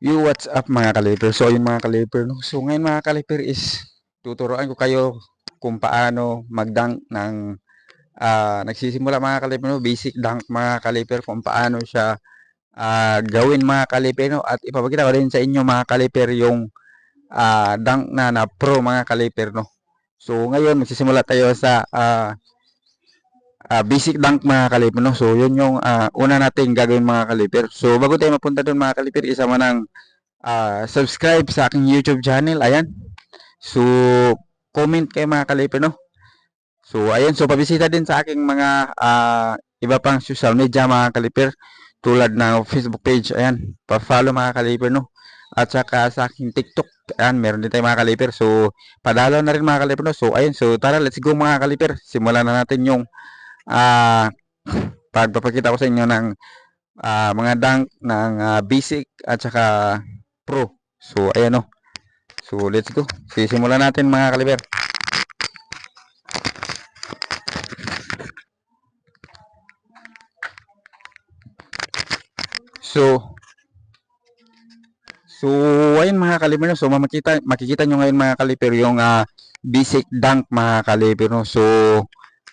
You what's up mga kaliper? So yung mga kaliper no. So ngayon mga kaliper is tuturuan ko kayo kung paano mag-dunk ng ah, nagsisimula mga kaliper no, basic dunk mga kaliper kung paano siya ah, gawin mga kaliper no at ipapakita ko rin sa inyo mga kaliper yung ah, dunk na na pro mga kaliper no. So ngayon magsisimula tayo sa ah, ah, basic dunk mga kaliper no. So yun yung ah, una nating gagawin mga kaliper. So bago tayo mapunta doon mga kaliper, isa mo ng ah, subscribe sa aking YouTube channel. Ayan. So comment kayo mga kaliper no. So ayan, so pabisita din sa aking mga ah, iba pang social media mga kaliper tulad ng Facebook page. Ayan, pa-follow mga kaliper no. At saka sa aking TikTok, ayan, meron din tayo mga kaliper. So padalaw na rin mga kaliper no. So ayun, so tara, let's go mga kaliper. Simulan na natin yung ah pagpapakita ko sa inyo ng ah, mga dunk ng ah, basic at saka pro. So ayan o. So let's go. Sisimulan natin mga kaliber. So So ayun mga kaliber no. So makikita makikita nyo ngayon mga kaliber yung ah, basic dunk mga kaliber no. So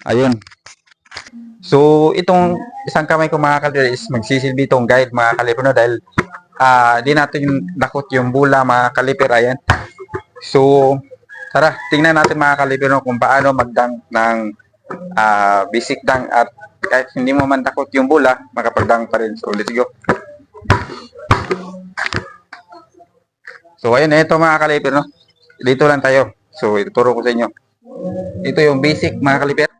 ayun. So, itong isang kamay ko mga kalibre is magsisilbi itong guide mga kalibre no dahil ah di natin dakot yung bula mga kalibre ayan. So, tara, tingnan natin mga kalibre no kung paano magdang ng ah, basic dang at kahit hindi mo man dakot yung bula, makapagdang pa rin. So, let's go. So, ayun, ito mga kalibre no. Dito lang tayo. So, ituturo ko sa inyo. Ito yung basic mga kalibre.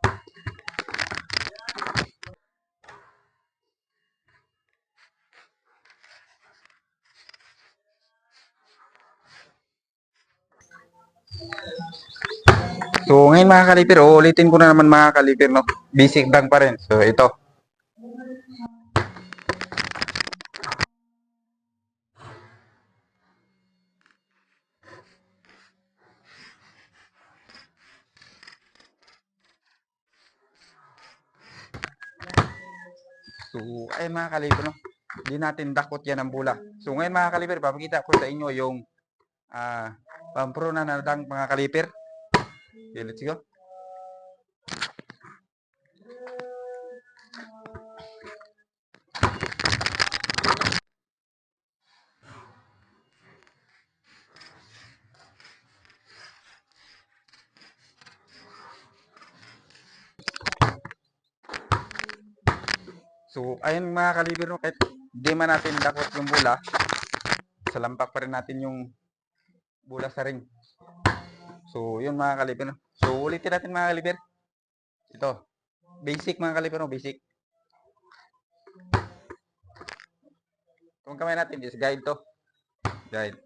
So, ngayon mga kaliper, uulitin ko na naman mga kaliper, no? Basic lang pa rin. So, ito. So, ay mga kaliper, no? Hindi natin dakot yan ang bula. So, ngayon mga kaliper, papakita ko sa inyo yung ah, pampro na nadang mga kaliper. Okay, let's go. So, ayun mga kaliber, no, kahit di man natin dakot yung bula, sa lampak pa rin natin yung bula sa ring. So, yun mga kaliber. no. So, ulitin natin mga kaliber. Ito. Basic mga kaliber, no? Basic. Itong kamay natin is guide to. Guide.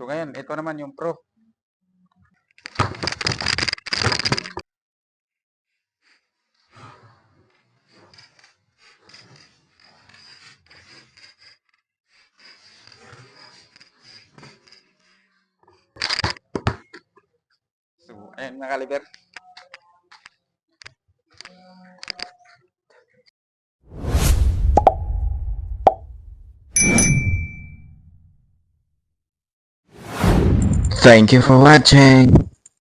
So, ngayon, ito naman yung pro. So, ayun mga kaliber. Thank you for watching.